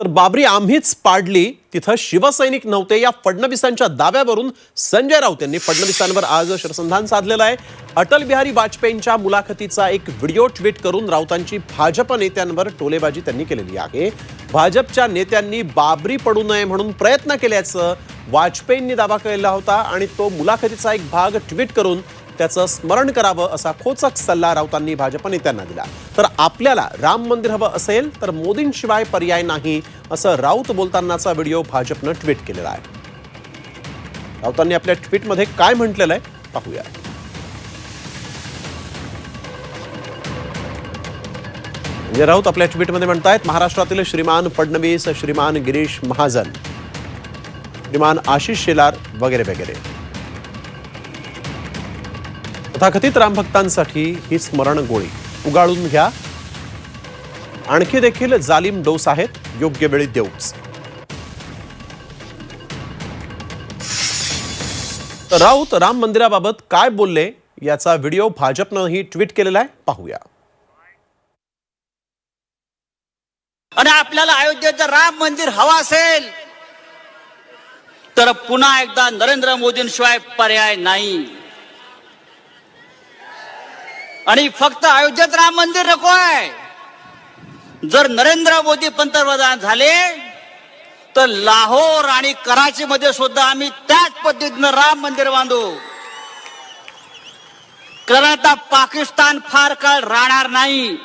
तर बाबरी आम्हीच पाडली. तिथं शिवसैनिक नव्हते. या फडणवीसांच्या दाव्यावरून संजय राऊत यांनी फडणवीसांवर आज शरसंधान साधलेलं आहे. अटल बिहारी वाजपेयींच्या मुलाखतीचा एक व्हिडिओ ट्विट करून राऊतांची भाजप नेत्यांवर टोलेबाजी त्यांनी केलेली आहे. भाजपच्या नेत्यांनी बाबरी पडू नये म्हणून प्रयत्न केल्याचं वाजपेयींनी दावा केला होता आणि तो मुलाखतीचा एक भाग ट्विट करून त्याचं स्मरण करावं असा खोचक सल्ला राऊतांनी भाजप नेत्यांना दिला. तर आपल्याला राम मंदिर हवं असेल तर मोदींशिवाय पर्याय नाही असं राऊत बोलतानाचा व्हिडिओ भाजपनं ट्विट केलेला आहे. राऊतांनी आपल्या ट्विटमध्ये काय म्हटलेलं आहे पाहूया संजय म्हणजे राऊत आपल्या ट्विटमध्ये म्हणतायत महाराष्ट्रातील श्रीमान फडणवीस श्रीमान गिरीश महाजन श्रीमान आशिष शेलार वगैरे वगैरे. तथाकथित रामभक्तांसाठी ही स्मरण गोळी उगाळून घ्या. आणखी देखील जालिम डोस आहेत. योग्य वेळी देऊच. तर राऊत राम मंदिराबाबत काय बोलले याचा व्हिडिओ भाजपनंही ट्विट केलेला आहे. पाहूया. आणि आपल्याला अयोध्येचं राम मंदिर हवं असेल तर पुन्हा एकदा नरेंद्र मोदींशिवाय पर्याय नाही. आणि फक्त अयोध्येत राम मंदिर नको आहे. जर नरेंद्र मोदी पंतप्रधान झाले तर लाहोर आणि कराची मध्ये सुद्धा आम्ही त्याच पद्धतीनं राम मंदिर बांधू. कारण आता पाकिस्तान फार काळ राहणार नाही.